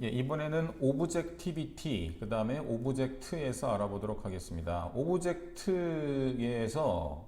예, 이번에는 오브젝티비티, 그 다음에 오브젝트에서 알아보도록 하겠습니다. 오브젝트에서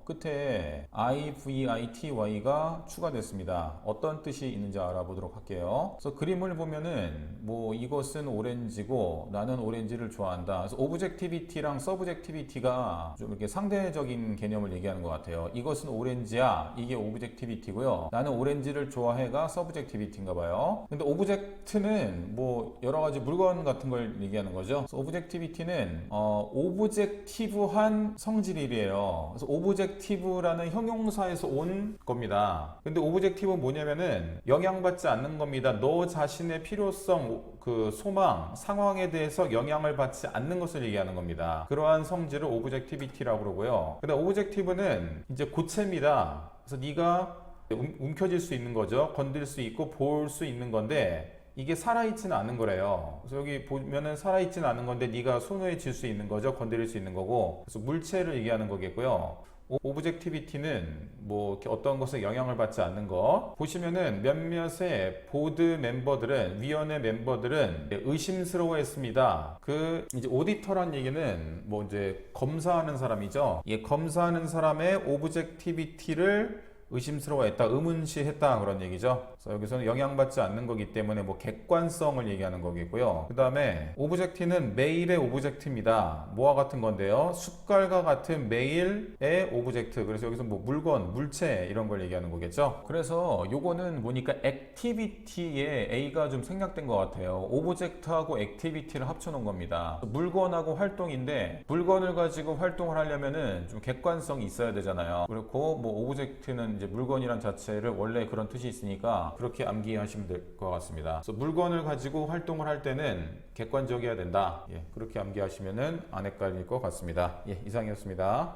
끝에 IVITY가 추가됐습니다. 어떤 뜻이 있는지 알아보도록 할게요. 그래서 그림을 보면은 뭐 이것은 오렌지고 나는 오렌지를 좋아한다. 그래서 오브젝티비티랑 서브젝티비티가 좀 이렇게 상대적인 개념을 얘기하는 것 같아요. 이것은 오렌지야. 이게 오브젝티비티고요. 나는 오렌지를 좋아해가 서브젝티비티인가 봐요. 근데 오브젝트는 뭐 여러 가지 물건 같은 걸 얘기하는 거죠. 오브젝티비티는 어, 오브젝티브한 성질이래요. 그래서 오브젝티브라는 형용사에서 온 겁니다. 근데 오브젝티브는 뭐냐면은 영향받지 않는 겁니다. 너 자신의 필요성, 그 소망, 상황에 대해서 영향을 받지 않는 것을 얘기하는 겁니다. 그러한 성질을 오브젝티비티라고 그러고요. 근데 오브젝티브는 이제 고체입니다. 그래서 네가 움- 움켜쥘 수 있는 거죠. 건들 수 있고 볼 수 있는 건데 이게 살아있지는 않은 거래요. 그래서 여기 보면은 살아있지는 않은 건데 네가 손에 쥘수 있는 거죠. 건드릴 수 있는 거고. 그래서 물체를 얘기하는 거겠고요. 오- 오브젝티비티는 뭐 어떤 것에 영향을 받지 않는 거 보시면은 몇몇의 보드 멤버들은 위원회 멤버들은 의심스러워했습니다. 그 이제 오디터란 얘기는 뭐 이제 검사하는 사람이죠. 이 검사하는 사람의 오브젝티비티를 의심스러워했다, 의문시했다 그런 얘기죠. 그래서 여기서는 영향받지 않는 거기 때문에 뭐 객관성을 얘기하는 거겠고요. 그 다음에 오브젝티는 메일의 오브젝트입니다. 뭐와 같은 건데요. 숟갈과 같은 메일의 오브젝트. 그래서 여기서 뭐 물건, 물체 이런 걸 얘기하는 거겠죠. 그래서 요거는 보니까 액티비티에 A가 좀 생략된 것 같아요. 오브젝트하고 액티비티를 합쳐놓은 겁니다. 물건하고 활동인데 물건을 가지고 활동을 하려면은 좀 객관성이 있어야 되잖아요. 그렇고 뭐 오브젝트는 이제 물건이란 자체를 원래 그런 뜻이 있으니까 그렇게 암기하시면 될 것 같습니다. 그래서 물건을 가지고 활동을 할 때는 객관적이어야 된다. 예, 그렇게 암기하시면은 안 헷갈릴 것 같습니다. 예, 이상이었습니다.